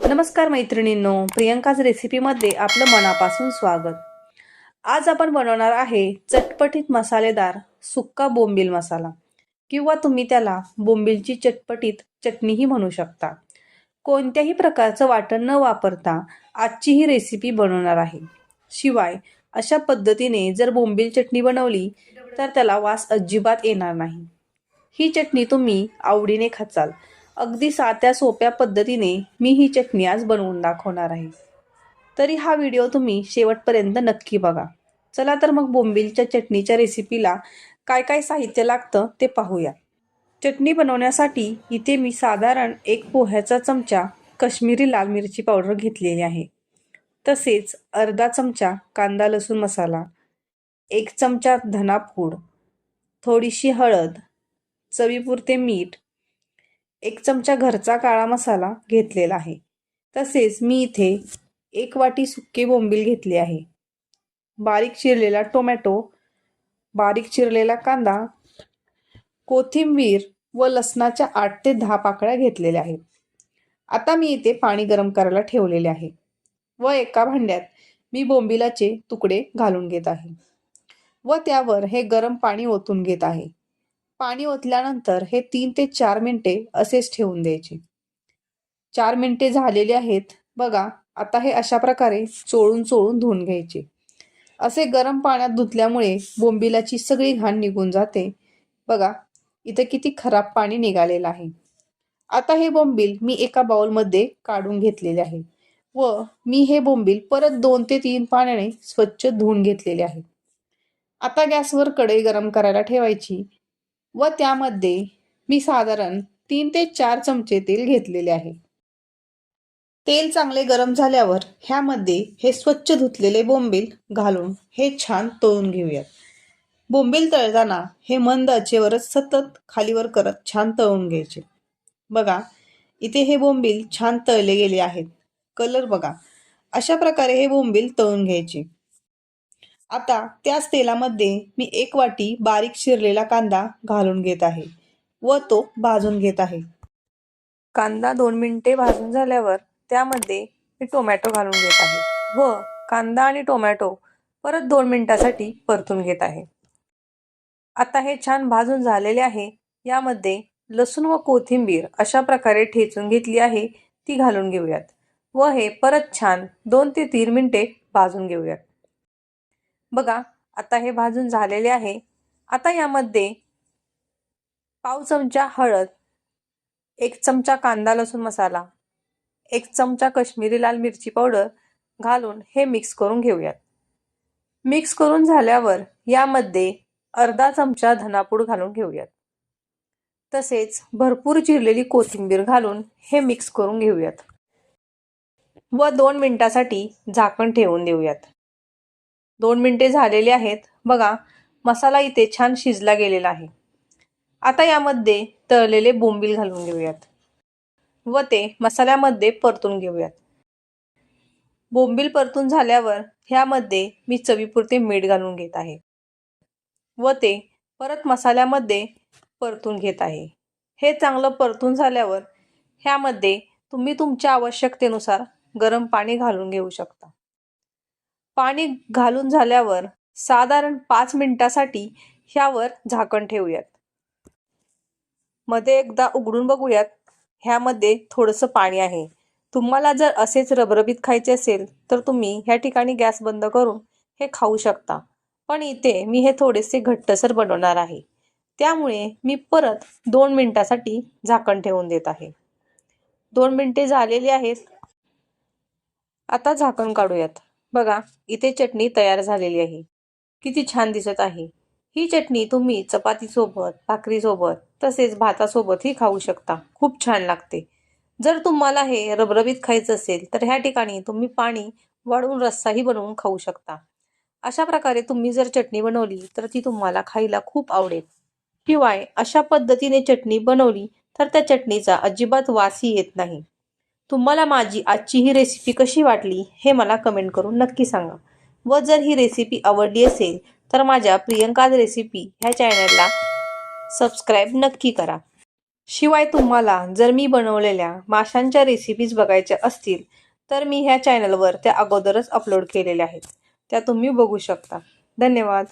नमस्कार मैत्रिणींनो प्रियंकाज रेसिपीमध्ये आपलं मनापासून स्वागत. आज आपण बनवणार आहे चटपटीत मसालेदार सुक्का बोंबील मसाला किंवा तुम्ही त्याला बोंबीलची चटपटीत चटणीही म्हणू शकता. कोणत्याही प्रकारचं वाटण न वापरता आजची ही रेसिपी बनवणार आहे. शिवाय अशा पद्धतीने जर बोंबील चटणी बनवली तर त्याला वास अजिबात येणार नाही. ही चटणी तुम्ही आवडीने खाचाल. अगदी साध्या सोप्या पद्धतीने मी ही चटणी आज बनवून दाखवणार आहे. तरी हा व्हिडिओ तुम्ही शेवटपर्यंत नक्की बघा. चला तर मग बोंबीलच्या चटणीच्या रेसिपीला काय काय साहित्य लागतं ते पाहूया. चटणी बनवण्यासाठी इथे मी साधारण एक पोह्याचा चमचा कश्मीरी लाल मिरची पावडर घेतलेली आहे. तसेच अर्धा चमचा कांदा लसूण मसाला एक चमचा धनापूड थोडीशी हळद चवीपुरते मीठ एक चमचा घरचा काळा मसाला घेतलेला आहे. तसेच मी इथे एक वाटी सुके बोंबील घेतली आहे. बारीक चिरलेला टोमॅटो बारीक चिरलेला कांदा कोथिंबीर व लसणाच्या आठ ते दहा पाकळ्या घेतलेल्या आहेत. आता मी इथे पाणी गरम करायला ठेवलेले आहे व एका भांड्यात मी बोंबिलाचे तुकडे घालून घेत आहे व त्यावर हे गरम पाणी ओतून घेत आहे. पाणी ओतल्यानंतर हे तीन ते चार मिनिटे असेच ठेवून द्यायचे. चार मिनिटे झालेली आहेत. बघा आता हे अशा प्रकारे चोळून चोळून धुवून घ्यायचे. असे गरम पाण्यात धुतल्यामुळे बोंबिलाची सगळी घाण निघून जाते. बघा इथे किती खराब पाणी निघालेलं आहे. आता हे बोंबील मी एका बाउलमध्ये काढून घेतलेले आहे व मी हे बोंबील परत दोन ते तीन पाण्याने स्वच्छ धुवून घेतलेले आहे. आता गॅसवर कढई गरम करायला ठेवायची. व त्यामध्ये मी साधारण तीन ते चार चमचे तेल घेतलेले आहे. तेल चांगले गरम झाल्यावर ह्यामध्ये हे स्वच्छ धुतलेले बोंबील घालून हे छान तळून घेऊयात. बोंबील तळताना हे मंद आचेवरच सतत खालीवर करत छान तळून घ्यायचे. बघा इथे हे बोंबील छान तळले गेले आहेत. कलर बघा अशा प्रकारे हे बोंबील तळून घ्यायचे. आता त्याच तेलामध्ये मी एक वाटी बारीक शिरलेला कांदा घालून घेत आहे व तो भाजून घेत आहे. कांदा दोन मिनिटे भाजून झाल्यावर त्यामध्ये मी टोमॅटो घालून घेत आहे व कांदा आणि टोमॅटो परत दोन मिनिटासाठी परतून घेत आहे. आता हे छान भाजून झालेले आहे. यामध्ये लसूण व कोथिंबीर अशा प्रकारे ठेचून घेतली आहे ती घालून घेऊयात व हे परत छान दोन ते तीन मिनिटे भाजून घेऊयात. बघा आता हे भाजून झालेले आहे. आता यामध्ये पाव चमचा हळद एक चमचा कांदा लसूण मसाला एक चमचा कश्मीरी लाल मिरची पावडर घालून हे मिक्स करून घेऊयात. मिक्स करून झाल्यावर यामध्ये अर्धा चमचा धनापूड घालून घेऊयात. तसेच भरपूर चिरलेली कोथिंबीर घालून हे मिक्स करून घेऊयात. व दोन मिनिटासाठी झाकण ठेवून देऊयात. दोन मिनिटे झालेले आहेत. बघा मसाला इथे छान शिजला गेलेला आहे. आता यामध्ये तळलेले बोंबील घालून घेऊयात. व ते मसाल्यामध्ये परतून घेऊयात. बोंबील परतून झाल्यावर ह्यामध्ये मी चवीपुरते मीठ घालून घेत आहे. व ते परत मसाल्यामध्ये परतून घेत आहे. हे चांगलं परतून झाल्यावर ह्यामध्ये तुम्ही तुमच्या आवश्यकतेनुसार गरम पाणी घालून घेऊ शकता. पाणी घालून झाल्यावर साधारण पाच मिनिटासाठी ह्यावर झाकण ठेवूयात. मध्ये एकदा उघडून बघूयात. ह्यामध्ये थोडंसं पाणी आहे. तुम्हाला जर असेच रबरबीत खायचे असेल तर तुम्ही ह्या ठिकाणी गॅस बंद करून हे खाऊ शकता. पण इथे मी हे थोडेसे घट्टसर बनवणार आहे. त्यामुळे मी परत दोन मिनिटासाठी झाकण ठेवून देत आहे. दोन मिनिटे झालेली आहेत. आता झाकण काढूयात. बघा इथे चटणी तयार झालेली आहे. किती छान दिसत आहे. ही चटणी तुम्ही चपातीसोबत भाकरीसोबत तसेच भातासोबतही खाऊ शकता. खूप छान लागते. जर तुम्हाला हे रबरबीत खायचं असेल तर ह्या ठिकाणी तुम्ही पाणी वाढवून रस्साही बनवून खाऊ शकता. अशा प्रकारे तुम्ही जर चटणी बनवली तर ती तुम्हाला खायला खूप आवडेल. शिवाय अशा पद्धतीने चटणी बनवली तर त्या चटणीचा अजिबात वासही येत नाही. तुम्हाला माझी आजची ही रेसिपी कशी वाटली हे मला कमेंट करून नक्की सांगा. व जर ही रेसिपी आवडली असेल तर माझ्या प्रियंकाज रेसिपी ह्या चॅनलला सबस्क्राईब नक्की करा. शिवाय तुम्हाला जर मी बनवलेल्या माशांच्या रेसिपीज बघायच्या असतील तर मी ह्या चॅनलवर त्या अगोदरच अपलोड केलेल्या आहेत. त्या तुम्ही बघू शकता. धन्यवाद.